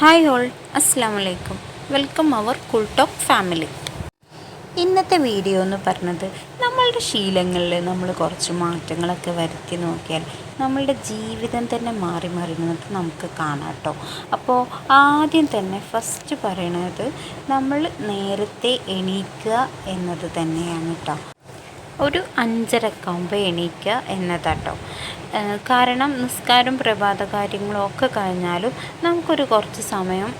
Hi all അസ്സാം വലൈക്കും welcome our cool talk family ഇന്നത്തെ വീഡിയോ എന്ന് പറഞ്ഞത് നമ്മളുടെ ശീലങ്ങളിൽ നമ്മൾ കുറച്ച് മാറ്റങ്ങളൊക്കെ വരുത്തി നോക്കിയാൽ നമ്മളുടെ ജീവിതം തന്നെ മാറി മറിയുന്നത് നമുക്ക് കാണാം കേട്ടോ. അപ്പോൾ ആദ്യം തന്നെ ഫസ്റ്റ് പറയണത് നമ്മൾ നേരത്തെ എണീക്കുക എന്നത് തന്നെയാണ് കേട്ടോ. ഒരു അഞ്ചരക്കാകുമ്പോൾ എണീക്കുക എന്നതാട്ടോ. കാരണം നിസ്കാരം പ്രഭാത കാര്യങ്ങളും ഒക്കെ കഴിഞ്ഞാലും നമുക്കൊരു കുറച്ച് സമയം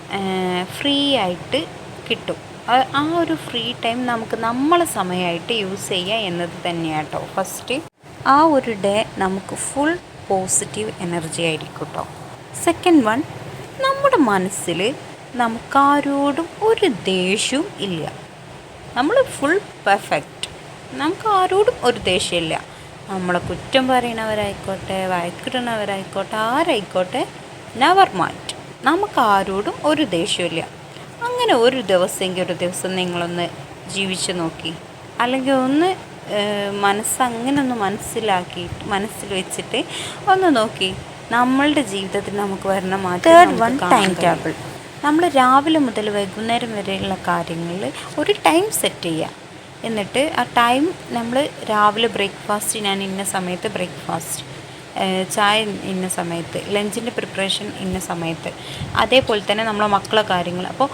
ഫ്രീ ആയിട്ട് കിട്ടും. ആ- ഒരു ഫ്രീ ടൈം നമുക്ക് നമ്മളെ സമയമായിട്ട് യൂസ് ചെയ്യുക എന്നത് തന്നെയാട്ടോ. ഫസ്റ്റ് ആ ഒരു ഡേ നമുക്ക് ഫുൾ പോസിറ്റീവ് എനർജി ആയിരിക്കും കേട്ടോ സെക്കൻഡ് വൺ നമ്മുടെ മനസ്സിൽ നമുക്കാരോടും ഒരു ദേഷ്യവും ഇല്ല. നമ്മൾ ഫുൾ പെർഫെക്റ്റ്. നമുക്ക് ആരോടും ഒരു ദേഷ്യമില്ല. നമ്മളെ കുറ്റം പറയണവരായിക്കോട്ടെ വയക്കിടുന്നവരായിക്കോട്ടെ ആരായിക്കോട്ടെ നെവർ മൈൻഡ് നമുക്ക് ആരോടും ഒരു ദേഷ്യമില്ല. അങ്ങനെ ഒരു ദിവസമെങ്കിൽ ഒരു ദിവസം നിങ്ങളൊന്ന് ജീവിച്ചു നോക്കി. അല്ലെങ്കിൽ ഒന്ന് മനസ്സ് അങ്ങനെ ഒന്ന് മനസ്സിലാക്കി മനസ്സിൽ വെച്ചിട്ട് ഒന്ന് നോക്കി. നമ്മളുടെ ജീവിതത്തിൽ നമുക്ക് വരുന്ന മാറ്റം തേർഡ് വൺ ടൈം ടേബിൾ നമ്മൾ രാവിലെ മുതൽ വൈകുന്നേരം വരെയുള്ള കാര്യങ്ങളിൽ ഒരു ടൈം സെറ്റ് ചെയ്യുക. എന്നിട്ട് ആ ടൈം നമ്മൾ രാവിലെ ബ്രേക്ക്ഫാസ്റ്റ് ഞാൻ ഇന്ന സമയത്ത് ബ്രേക്ക്ഫാസ്റ്റ് ചായ ഇന്ന സമയത്ത് ലഞ്ചിന്റെ പ്രിപ്പറേഷൻ ഇന്ന സമയത്ത്. അതേപോലെ തന്നെ നമ്മളെ മക്കളെ കാര്യങ്ങൾ. അപ്പോൾ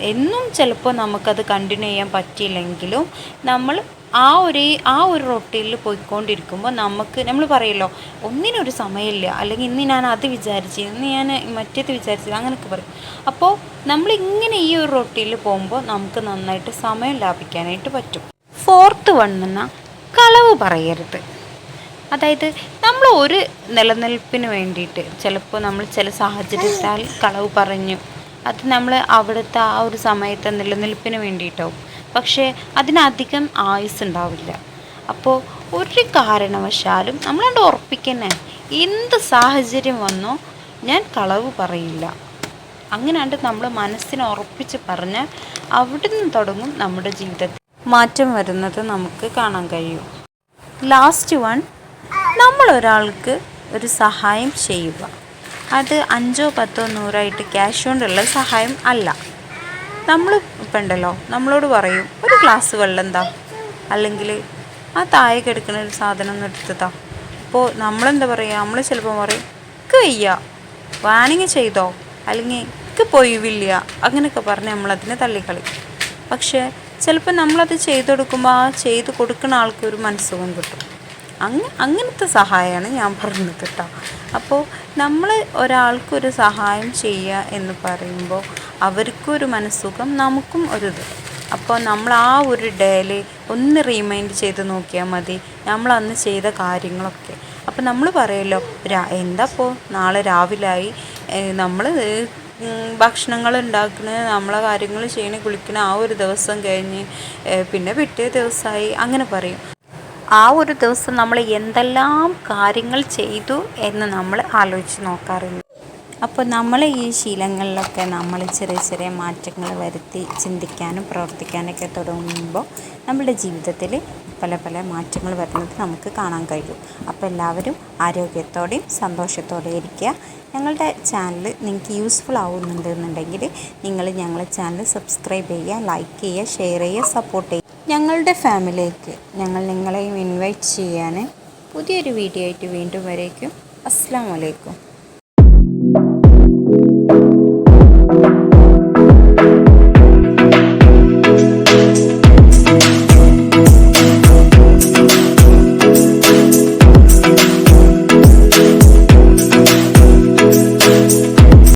എന്നും ചിലപ്പോൾ നമുക്കത് കണ്ടിന്യൂ ചെയ്യാൻ പറ്റിയില്ലെങ്കിലും നമ്മൾ ആ ഒരു ആ ഒരു റൊട്ടീനിൽ പോയിക്കൊണ്ടിരിക്കുമ്പോൾ നമുക്ക് നമ്മൾ പറയല്ലോ ഒന്നിനൊരു സമയമില്ല. അല്ലെങ്കിൽ ഇന്ന് ഞാൻ അത് വിചാരിച്ചു ഇന്ന് ഞാൻ മറ്റേത് വിചാരിച്ചത് അങ്ങനെയൊക്കെ പറയും. അപ്പോൾ നമ്മളിങ്ങനെ ഈ ഒരു റൊട്ടീനിൽ പോകുമ്പോൾ നമുക്ക് നന്നായിട്ട് സമയം ലാഭിക്കാനായിട്ട് പറ്റും. ഫോർത്ത് വൺ എന്ന കളവ് പറയരുത്. അതായത് നമ്മൾ ഒരു നിലനിൽപ്പിന് വേണ്ടിയിട്ട് ചിലപ്പോൾ നമ്മൾ ചില സാഹചര്യത്താൽ കളവ് പറഞ്ഞു. അത് നമ്മൾ അവിടുത്തെ ആ ഒരു സമയത്തെ നിലനിൽപ്പിന് വേണ്ടിയിട്ടാവും. പക്ഷേ അതിനധികം ആയുസ് ഉണ്ടാവില്ല. അപ്പോൾ ഒരു കാരണവശാലും നമ്മളോട് ഉറപ്പിക്കുന്നേ. എന്ത് സാഹചര്യം വന്നോ ഞാൻ കളവ് പറയില്ല. അങ്ങനെയാണ്ട് നമ്മൾ മനസ്സിനെ ഉറപ്പിച്ച് പറഞ്ഞാൽ അവിടുന്ന് തുടങ്ങും നമ്മുടെ ജീവിതത്തിൽ. മാറ്റം വരുന്നത് നമുക്ക് കാണാൻ കഴിയും. ലാസ്റ്റ് വൺ നമ്മൾ ഒരാൾക്ക് ഒരു സഹായം ചെയ്യുക. അത് അഞ്ചോ പത്തോ നൂറായിട്ട് ക്യാഷ് കൊണ്ടുള്ള സഹായം അല്ല. നമ്മൾ ഇപ്പം ഉണ്ടല്ലോ നമ്മളോട് പറയും ഒരു ഗ്ലാസ് വെള്ളം എന്താ അല്ലെങ്കിൽ ആ താഴെ കിടക്കുന്ന ഒരു സാധനം ഒന്ന് എടുത്തതാ അപ്പോൾ നമ്മളെന്താ പറയുക നമ്മൾ ചിലപ്പോൾ പറയും ഇക്ക് വയ്യ വാനിങ് ചെയ്തോ? അല്ലെങ്കിൽ ഇക്ക് പൊയ്വില്ല. അങ്ങനെയൊക്കെ പറഞ്ഞ് നമ്മളതിനെ തള്ളിക്കളി പക്ഷേ ചിലപ്പോൾ നമ്മളത് ചെയ്തു കൊടുക്കുമ്പോൾ ആ ചെയ്ത് കൊടുക്കുന്ന ആൾക്ക് ഒരു മനസ്സുഖം കിട്ടും. അങ്ങ അങ്ങനത്തെ സഹായമാണ് ഞാൻ പറഞ്ഞത് കേട്ടോ അപ്പോൾ നമ്മൾ ഒരാൾക്കൊരു സഹായം ചെയ്യുക എന്ന് പറയുമ്പോൾ അവർക്കും ഒരു മനസ്സുഖം നമുക്കും ഒരു ഇത്. അപ്പോൾ നമ്മൾ ആ ഒരു ഡേയിൽ ഒന്ന് റീമൈൻഡ് ചെയ്ത് നോക്കിയാൽ മതി. നമ്മൾ അന്ന് ചെയ്ത കാര്യങ്ങളൊക്കെ. അപ്പോൾ നമ്മൾ പറയുമല്ലോ രാ എന്താപ്പോൾ നാളെ രാവിലായി. നമ്മൾ ഭക്ഷണങ്ങൾ ഉണ്ടാക്കുന്ന നമ്മളെ കാര്യങ്ങൾ ചെയ്യണ കുളിക്കണ ആ ഒരു ദിവസം കഴിഞ്ഞ് പിന്നെ പിറ്റേ ദിവസമായി അങ്ങനെ പറയും. ആ ഒരു ദിവസം നമ്മൾ എന്തെല്ലാം കാര്യങ്ങൾ ചെയ്തു എന്ന് നമ്മൾ ആലോചിച്ച് നോക്കാറുണ്ട്. അപ്പോൾ നമ്മൾ ഈ ശീലങ്ങളിലൊക്കെ നമ്മൾ ചെറിയ ചെറിയ മാറ്റങ്ങൾ വരുത്തി ചിന്തിക്കാനും പ്രവർത്തിക്കാനൊക്കെ തുടങ്ങുമ്പോൾ നമ്മുടെ ജീവിതത്തിൽ പല പല മാറ്റങ്ങൾ വരുന്നത് നമുക്ക് കാണാൻ കഴിയും. അപ്പോൾ എല്ലാവരും ആരോഗ്യത്തോടെയും സന്തോഷത്തോടെ ഇരിക്കുക. ഞങ്ങളുടെ ചാനൽ നിങ്ങൾക്ക് യൂസ്ഫുൾ ആവുന്നുണ്ടെന്നുണ്ടെങ്കിൽ നിങ്ങൾ ഞങ്ങളുടെ ചാനൽ സബ്സ്ക്രൈബ് ചെയ്യുക ലൈക്ക് ചെയ്യുക ഷെയർ ചെയ്യുക സപ്പോർട്ട് ചെയ്യുക. ഞങ്ങളുടെ ഫാമിലിയിലേക്ക് ഞങ്ങൾ നിങ്ങളെയും ഇൻവൈറ്റ് ചെയ്യാൻ പുതിയൊരു വീഡിയോ ആയിട്ട് വീണ്ടും വരേക്കും. അസ്സാം വലൈക്കും